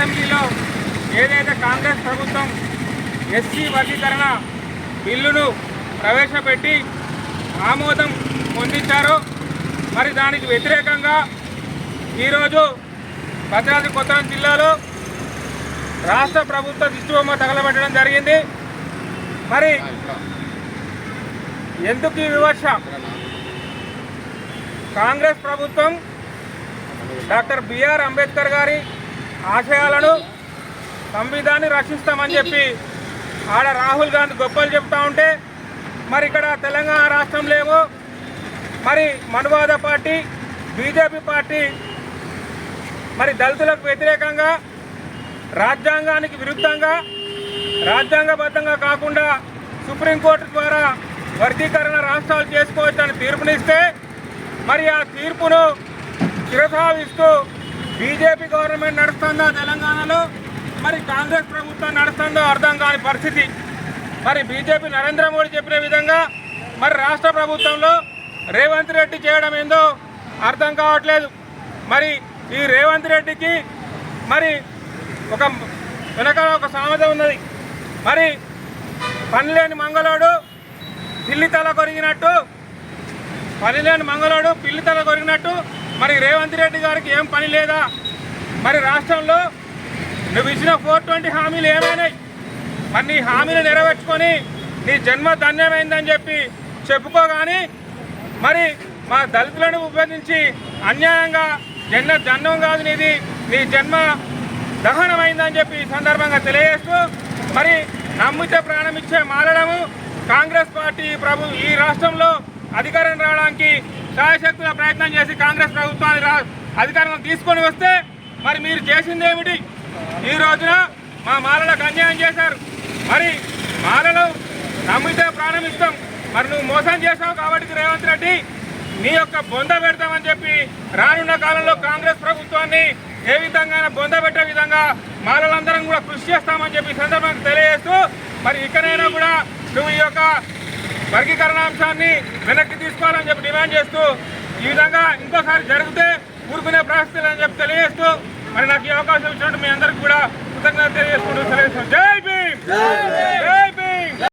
అసెంబ్లీలో ఏదైతే కాంగ్రెస్ ప్రభుత్వం ఎస్సీ వర్గీకరణ బిల్లును ప్రవేశపెట్టి ఆమోదం పొందించారో మరి దానికి వ్యతిరేకంగా ఈరోజు భద్రాద్రి కొత్తగూడెం జిల్లాలో రాష్ట్ర ప్రభుత్వ దిష్టిబొమ్మ తగలబెట్టడం జరిగింది. మరి ఎందుకు ఈ వివక్ష? కాంగ్రెస్ ప్రభుత్వం డాక్టర్ బిఆర్ అంబేద్కర్ గారి ఆశయాలను సంవిధాన్ని రక్షిస్తామని చెప్పి ఆడ రాహుల్ గాంధీ గొప్పలు చెప్తా ఉంటే మరి ఇక్కడ తెలంగాణ రాష్ట్రంలో మరి మనువాద పార్టీ బీజేపీ పార్టీ మరి దళితులకు వ్యతిరేకంగా రాజ్యాంగానికి విరుద్ధంగా రాజ్యాంగబద్ధంగా కాకుండా సుప్రీంకోర్టు ద్వారా వర్గీకరణ రాష్ట్రాలు చేసుకోవచ్చని తీర్పునిస్తే మరి ఆ తీర్పును చిరసావిస్తూ బీజేపీ గవర్నమెంట్ నడుస్తుందా తెలంగాణలో? మరి కాంగ్రెస్ ప్రభుత్వం నడుస్తుందో అర్థం కాని పరిస్థితి. మరి బీజేపీ నరేంద్ర మోడీ చెప్పిన విధంగా మరి రాష్ట్ర ప్రభుత్వంలో రేవంత్ రెడ్డి చేయడం ఏందో అర్థం కావట్లేదు. మరి ఈ రేవంత్ రెడ్డికి మరి ఒక వెనకాల ఒక సామెత ఉన్నది. మరి పనిలేని మంగళోడు పిల్లి తల కొరిగినట్టు పనిలేని మంగళోడు పిల్లి తల కొరిగినట్టు మరి రేవంత్ రెడ్డి గారికి ఏం పని లేదా? మరి రాష్ట్రంలో నువ్వు ఇచ్చిన ఫోర్ ట్వంటీ హామీలు ఏమైనాయి? మరి నీ హామీలు నెరవేర్చుకొని నీ జన్మ ధన్యమైందని చెప్పి చెప్పుకోగాని మరి మా దళితులను ఉపయోగించి అన్యాయంగా జన్మ జన్మం కాదు నీది నీ జన్మ దహనమైందని చెప్పి ఈ సందర్భంగా తెలియజేస్తూ మరి నమ్మితే ప్రాణం ఇచ్చే మారడము కాంగ్రెస్ పార్టీ ప్రభు ఈ రాష్ట్రంలో అధికారం రావడానికి శాయశక్తుల ప్రయత్నం చేసి కాంగ్రెస్ ప్రభుత్వాన్ని రా అధికారం తీసుకొని వస్తే మరి మీరు చేసింది ఏమిటి? ఈ రోజున మా మాలలకు అన్యాయం చేశారు. మరి మాలలు నమ్మితే ప్రాణం ఇస్తాం. మరి నువ్వు మోసం చేశావు కాబట్టి రేవంత్ రెడ్డి నీ యొక్క బొంద పెడతామని చెప్పి రానున్న కాలంలో కాంగ్రెస్ ప్రభుత్వాన్ని ఏ విధంగా బొంద పెట్టే విధంగా మాలలందరం కూడా కృషి చేస్తామని చెప్పి సందర్భంగా తెలియజేస్తూ మరి ఇకనైనా కూడా వర్గీకరణ అంశాన్ని వెనక్కి తీసుకోవాలని చెప్పి డిమాండ్ చేస్తూ ఈ విధంగా ఇంకోసారి జరిగితే ఊరుకునే పరిస్థితులు అని చెప్పి తెలియజేస్తూ మరి నాకు ఈ అవకాశం ఇచ్చినట్టు మీ అందరికి కూడా కృతజ్ఞత తెలియజేసుకుంటూ తెలియజేస్తాను జై భీమ్! జై